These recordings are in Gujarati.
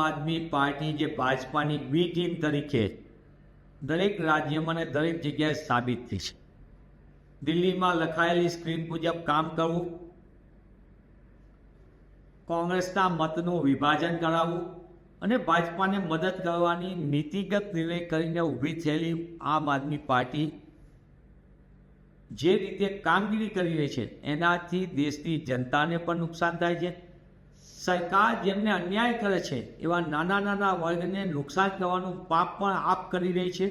આદમી પાર્ટી જે ભાજપાની બી ટીમ તરીકે દરેક રાજ્યમાં અને દરેક જગ્યાએ સાબિત થઈ છે. દિલ્હીમાં લખાયેલી સ્ક્રીન મુજબ કામ કરવું, કોંગ્રેસના મતનું વિભાજન કરાવવું અને ભાજપાને મદદ કરવાની નીતિગત નિર્ણય કરીને ઊભી થયેલી આમ આદમી પાર્ટી જે રીતે કામગીરી કરી રહી છે, એનાથી દેશની જનતાને પણ નુકસાન થાય છે. સરકાર જેમને અન્યાય કરે છે, એવા નાના નાના વર્ગને નુકસાન કરવાનું પાપ પણ આપ કરી રહી છે.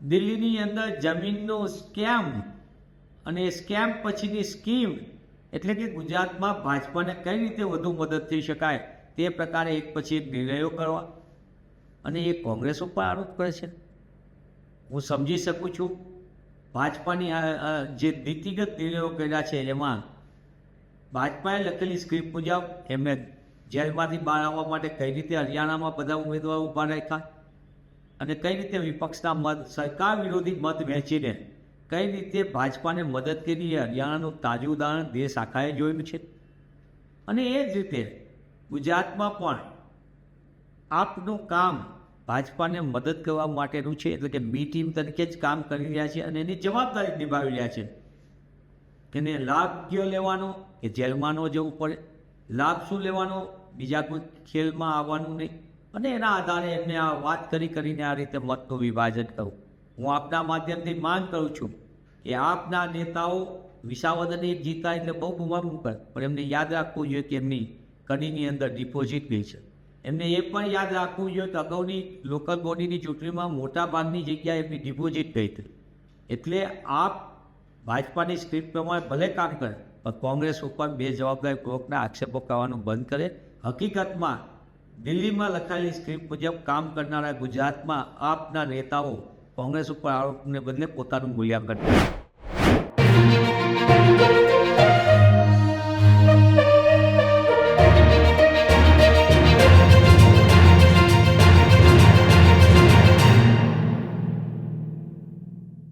દિલ્હીની અંદર જમીનનો સ્કેમ અને સ્કેમ પછીની સ્કીમ એટલે કે ગુજરાતમાં ભાજપાને કઈ રીતે વધુ મદદ થઈ શકાય તે પ્રકારે એક પછી એક નિર્ણયો કરવા અને એ કોંગ્રેસ ઉપર આરોપ કરે છે. હું સમજી શકું છું. ભાજપાની જે નીતિગત નિર્ણયો કર્યા છે એમાં ભાજપાએ લખેલી સ્ક્રિપ્ટ મુજબ એમને જેલમાંથી બહાર આવવા માટે કઈ રીતે હરિયાણામાં બધા ઉમેદવારો ઊભા રાખ્યા અને કઈ રીતે વિપક્ષના મત, સરકાર વિરોધી મત વહેંચીને કઈ રીતે ભાજપાને મદદ કરી હરિયાણાનું તાજું ઉદાહરણ દેશ આખાએ જોયું છે. અને એ જ રીતે ગુજરાતમાં પણ આપનું કામ ભાજપાને મદદ કરવા માટેનું છે, એટલે કે બી ટીમ તરીકે જ કામ કરી રહ્યા છે અને એની જવાબદારી નિભાવી રહ્યા છે. એને લાભ કયો લેવાનો? કે જેલમાં ન જવું પડે? લાભ શું લેવાનો? બીજા કોઈ ખેલમાં આવવાનું નહીં. અને એના આધારે એમને આ વાત કરી કરીને આ રીતે મતનું વિભાજન કરવું હું આપના માધ્યમથી માંગ કરું છું કે આપના નેતાઓ વિસાવદને જીતા એટલે બહુ ગુમાવવું કરે પણ એમને યાદ રાખવું જોઈએ કે એમની કડીની અંદર ડિપોઝિટ ગઈ છે. એમને એ પણ યાદ રાખવું જોઈએ કે અગાઉની લોકલ બોડીની ચૂંટણીમાં મોટા ભાગની જગ્યાએ એમની ડિપોઝિટ ગઈ હતી. એટલે આપ ભાજપાની સ્ક્રિપ્ટ પ્રમાણે ભલે કામ કરે, પણ કોંગ્રેસ ઉપર બે જવાબદારી પૂર્વકના આક્ષેપો કરવાનું બંધ કરે. હકીકતમાં, દિલ્હીમાં લખાયેલી સ્ક્રિપ્ટ મુજબ કામ કરનારા ગુજરાતમાં આપના નેતાઓ કોંગ્રેસ ઉપર આરોપને બદલે પોતાનું મૂલ્યાંકન કરે.